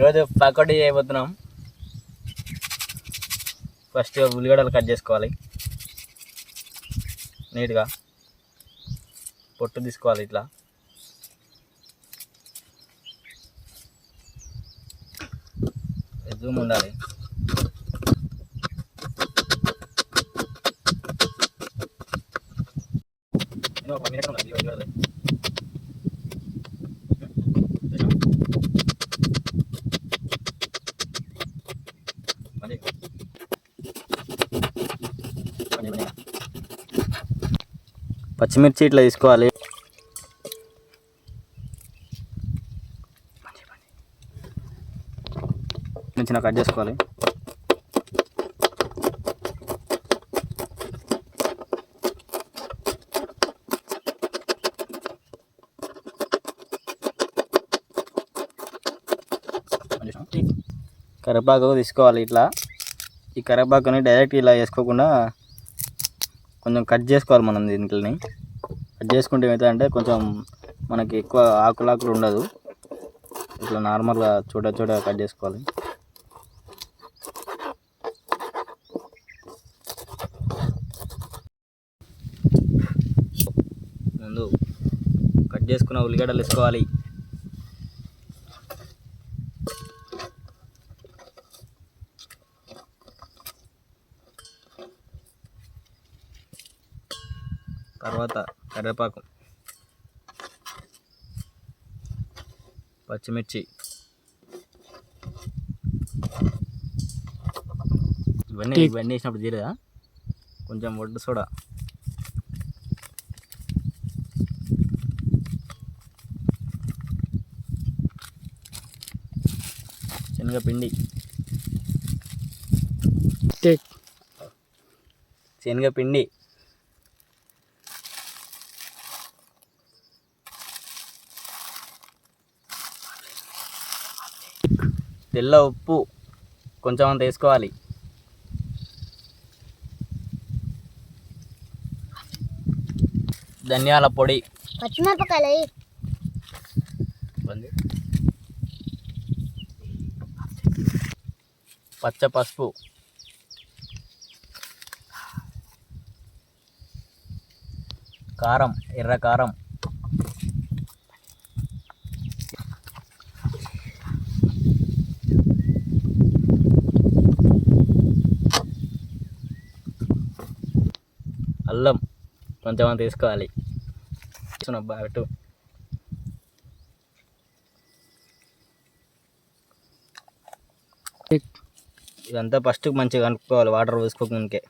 ఈరోజు పకోడీ చేయబోతున్నాం. ఫస్ట్ ఉల్లిగడ్డలు కట్ చేసుకోవాలి. నీట్గా పొట్టు తీసుకోవాలి ఇట్లా. జూమ్ ఉండాలి. ఒక మినిట్ ఉండాలి, పచ్చిమిర్చి ఇట్లా తీసుకోవాలి. చిన్న కట్ చేసుకోవాలి. కరివేపాకు తీసుకోవాలి ఇట్లా. ఈ కరివేపాకుని డైరెక్ట్ ఇలా వేసుకోకుండా కొంచెం కట్ చేసుకోవాలి మనం దీంట్ని కట్ చేసుకుంటే ఏమవుతుందంటే కొంచెం మనకి ఎక్కువ ఆకులాకులు ఉండదు. ఇట్లా నార్మల్గా చూడ చూడ కట్ చేసుకోవాలి. ముందు కట్ చేసుకున్న ఉల్లిగడ్డలు వేసుకోవాలి. తర్వాత కరివేపాకు. పచ్చిమిర్చి. ఇవన్నీ ఇవన్నీ వేసినప్పుడు తీరదా కొంచెం వడ్డు సోడా. శనగపిండి. శనగపిండి. తెల్ల ఉప్పు కొంచెం అంత వేసుకోవాలి. ధనియాల పొడి. పచ్చిమిరపకాయలు పచ్చ పసుపు. కారం ఎర్ర కారం. కొంచెం మనం తీసుకోవాలి అబ్బా ఇదంతా ఫస్ట్ మంచిగా కనుక్కోవాలి వాటర్ పోసుకోకముందుకే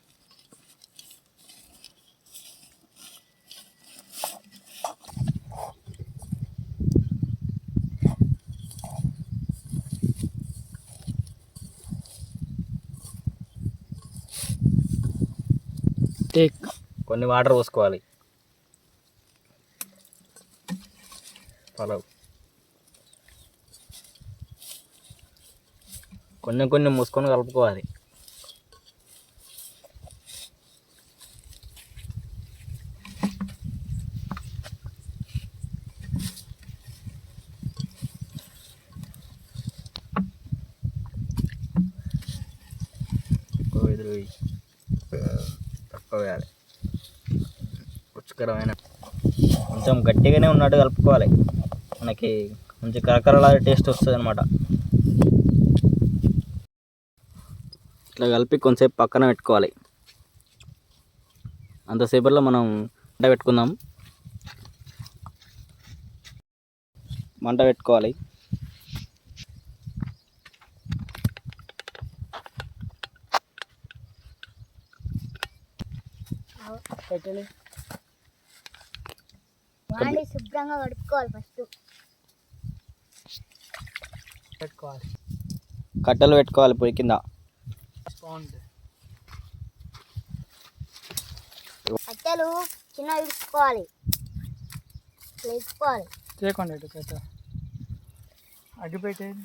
కొన్ని వాటర్ పోసుకోవాలి. పలావ్. కొన్ని కొన్ని మూసుకొని కలుపుకోవాలి. తక్కువ వేయాలి. రుచికరమైన కొంచెం గట్టిగానే ఉన్నట్టు కలుపుకోవాలి. మనకి కొంచెం కరకరలా టేస్ట్ వస్తుంది అనమాట ఇట్లా కలిపి కొంచెంసేపు పక్కన పెట్టుకోవాలి. అంతసేపట్లో మనం మంట పెట్టుకుందాం. మంట పెట్టుకోవాలి. పెట్టండి వాడి శుభ్రంగా కడుక్కోవాలి ఫస్ట్. పెట్టుకోవాలి. కట్టెలు పెట్టుకోవాలి పొయ్యి కింద. బాగుంటుంది కట్టెలు చిన్న ఇడుచుకోవాలి ఇడుచుకోవాలి చేయకుండా ఇటు చేత అడ్డు పెట్టేది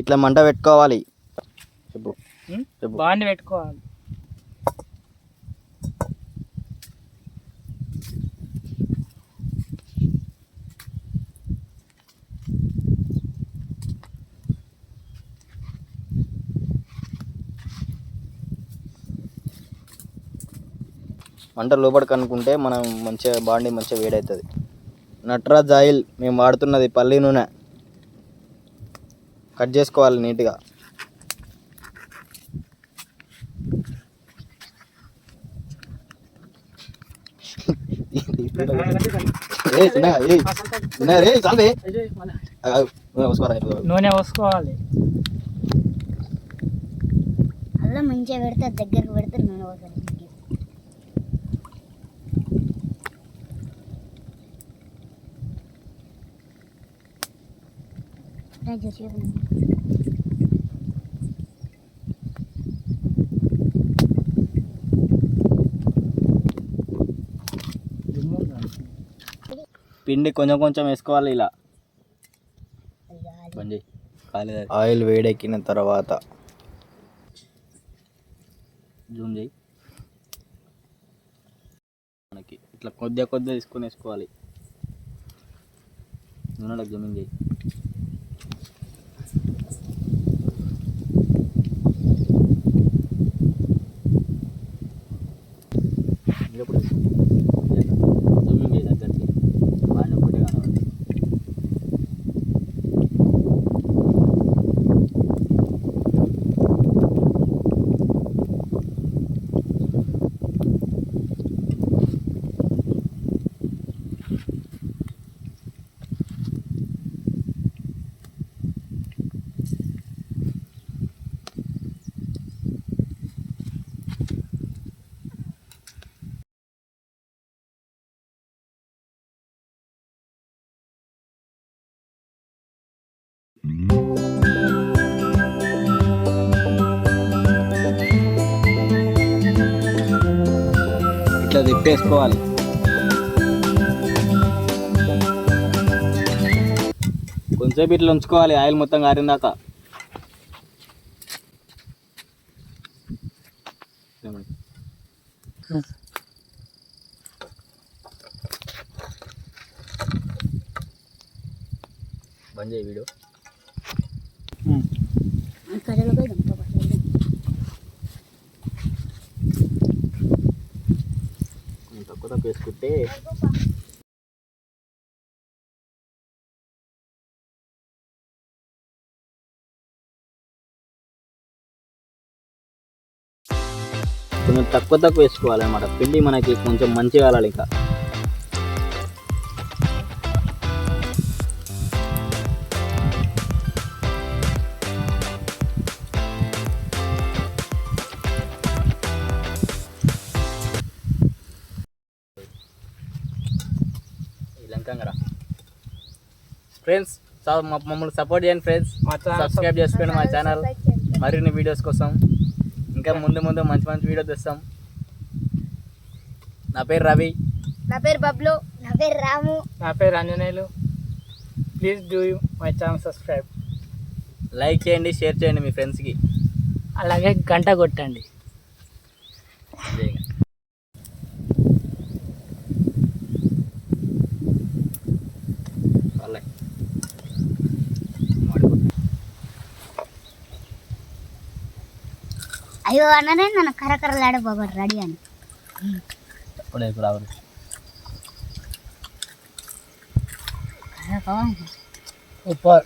ఇట్లా మంట పెట్టుకోవాలి. చెప్పు? చెప్పు. బాండి పెట్టుకోవాలి. మంట లోపలికి అనుకుంటే మనం మంచిగా బాండి మంచిగా వేడవుతుంది నటరాజ్ ఆయిల్ మేము వాడుతున్నది పల్లి నూనె. కట్ చేసుకోవాలి నీట్గా. నూనె పోసుకోవాలి. అల్లం మంచిగా పెడితే దగ్గరకు పెడితే నూనె పోతుంది దుమ్ము పిండి కొంచెం కొంచెం వేసుకోవాలి ఇలా. ఆయిల్ వేడెక్కిన తర్వాత. జూమ్ చేయి. మనకి ఇట్లా కొద్దిగా కొద్దిగా తీసుకొని వేసుకోవాలి. నూనెలో జూమింగ్ చేయి ఇంకెప్పుడు జూమింగ్ చేయి దగ్గరికి బాగా ఒకటి కనబడుతుంది ఇట్లా తిప్పేసుకోవాలి కొంచెంసేపు ఇట్లా ఉంచుకోవాలి ఆయిల్ మొత్తం కారిన దాకా. బంద్ చేయి వీడియో. కొంచెం వేసుకుంటే కొంచెం తక్కువ తక్కువ వేసుకోవాలి అనమాట పిండి మనకి కొంచెం మంచిగా కాలాలి ఇంకా. ఫ్రెండ్స్ మమ్మల్ని సపోర్ట్ చేయండి ఫ్రెండ్స్. సబ్స్క్రైబ్ చేసుకోండి మా ఛానల్ మరిన్ని వీడియోస్ కోసం. ఇంకా ముందు ముందు మంచి మంచి వీడియో తెస్తాం. నా పేరు రవి. నా పేరు బబ్లు. నా పేరు రాము. నా పేరు Anjaneyulu please do my channel subscribe like చేయండి షేర్ చేయండి మీ ఫ్రెండ్స్కి అలాగే గంట కొట్టండి. આવ્યો આના રે ને ખરેખર લાડો બબર રડિયાને પણ એક રાવણ ઉપર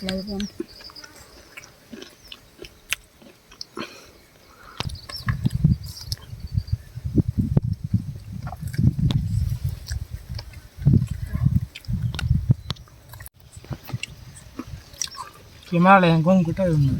Thank you. 干嘛来？公公在吗？